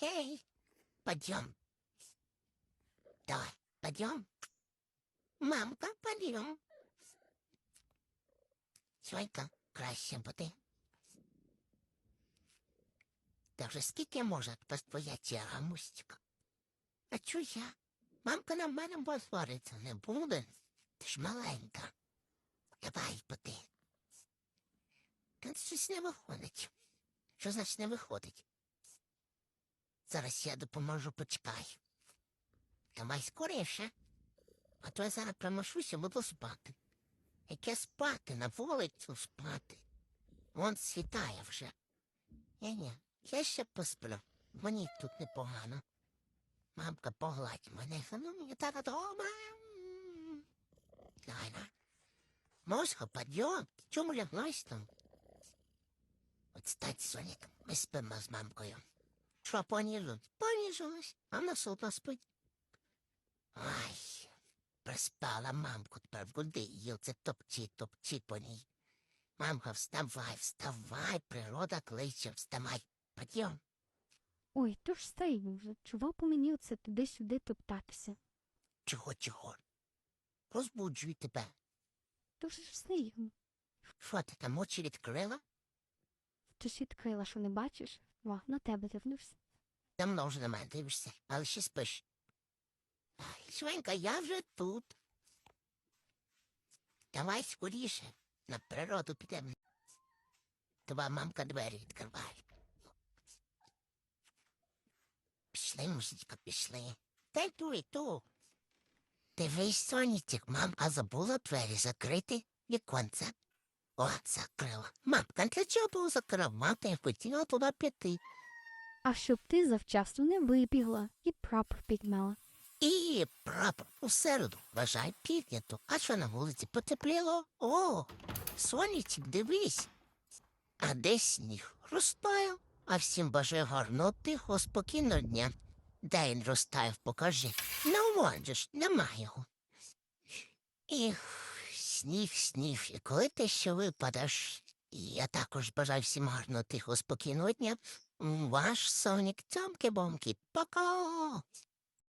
Эй, пойдем. Давай, пойдем. Мамка, пойдем. Сонька, краще буде. Та вже скільки може тяга, мустика? А чу я? Мамка на мене посвариться не буде. Ти ж маленька. Давай поти. Та щось не виходить. Що значить не виходить? Зараз я допоможу, почекай. Давай скоріше. А то я зараз примушуся, буду спати. Яке спати, на вулицю спати. Вон світає вже. Ні-ні, я ще посплю. Мені тут непогано. Мамка, погладь мене, ну так дома. Давай, на. Мозга, підйом. Чому ляглась там? От стать, Сонік, ми спимо з мамкою. Що, поніжилась? Поніжилась, а вона сутно спить. Ай, приспала мамку, тепер в куди їлце топчі, топчі по ній. Мамка, вставай, вставай, природа кличе, вставай. Підйом. Ой, то ж стаю вже. Чого по мені оце туди-сюди топтатися? Чого, чого? Розбуджуй тебе. То ж стаю. Що ти там очі відкрила? Ти ж відкрила, що не бачиш? Ва, на тебе дивлюсь. Давно вже на мене дивишся, але ще спиш. Швенька, я вже тут. Давай скоріше, на природу підемо. Твоя мамка двері відкриває. Пішли, мусічка, пішли. Та й ту, і ту. Дивись, сонечек, мамка забула двері закрити віконце. О, закрила. Мамка, для чого було закрив? Мати хотіла туди піти. А щоб ти завчасно не вибігла і прапор підмела. І прапор у середу вважай піднято. А що на вулиці потепліло? О, сонечек, дивись. А де сніг розтаяв, а всім бажаю гарного, тихого, спокійного дня. Де він розтаяв, покажи. Ну, же ж, нема його. Ех, сніг, сніг, і коли ти ще випадеш, я також бажаю всім гарного, тихого, спокійного дня. Ваш Сонік, цьомки-бомки, пока!